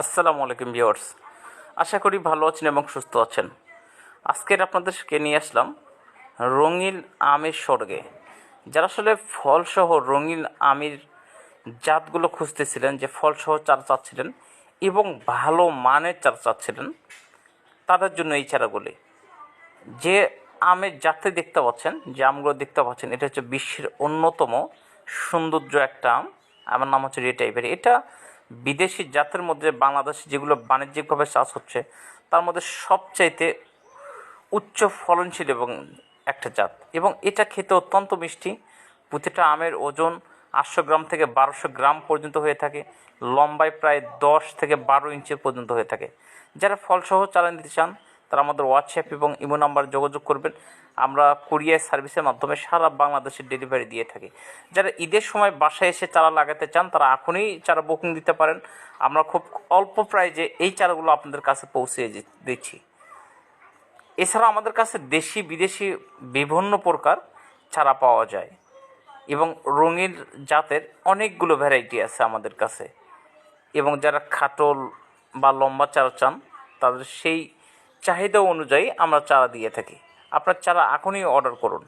আসসালামু আলাইকুম ভিউয়ার্স। আশা করি ভালো আছেন এবং সুস্থ আছেন। আজকের আপনাদেরকে নিয়ে আসলাম রঙিন আমের স্বর্গে। যারা আসলে ফলসহ রঙিন আমের জাতগুলো খুঁজতেছিলেন, যে ফলসহ চারা চাচ্ছিলেন এবং ভালো মানের চারা চাচ্ছিলেন, তাদের জন্য এই চারাগুলি। যে আমের জাতে দেখতে পাচ্ছেন, যে আমগুলো দেখতে পাচ্ছেন, এটা হচ্ছে বিশ্বের অন্যতম সৌন্দর্য একটা আম। আমার নাম হচ্ছে রে টাইপের। এটা বিদেশি জাতের মধ্যে বাংলাদেশে যেগুলো বাণিজ্যিকভাবে চাষ হচ্ছে, তার মধ্যে সবচাইতে উচ্চ ফলনশীল এবং একটা জাত। এবং এটা খেতে অত্যন্ত মিষ্টি। প্রতিটা আমের ওজন আটশো গ্রাম থেকে বারোশো গ্রাম পর্যন্ত হয়ে থাকে। লম্বায় প্রায় দশ থেকে বারো ইঞ্চি পর্যন্ত হয়ে থাকে। যারা ফলসহ চালান দিতে চান তারা আমাদের হোয়াটসঅ্যাপ এবং ইমো নাম্বার যোগাযোগ করবেন। আমরা কুরিয়ার সার্ভিসের মাধ্যমে সারা বাংলাদেশে ডেলিভারি দিয়ে থাকি। যারা ঈদের সময় বাসায় এসে চারা লাগাতে চান, তারা এখনই চারা বুকিং দিতে পারেন। আমরা খুব অল্প প্রাইজে এই চারাগুলো আপনাদের কাছে পৌঁছে দিচ্ছি। এছাড়া আমাদের কাছে দেশি, বিদেশি বিভিন্ন প্রকার চারা পাওয়া যায় এবং রঙিন জাতের অনেকগুলো ভ্যারাইটি আছে আমাদের কাছে। এবং যারা খাটল বা লম্বা চারা চান, তাদের সেই চাহিদা অনুযায়ী আমরা চারা দিয়ে থাকি। আপনার চারা এখনই অর্ডার করুন।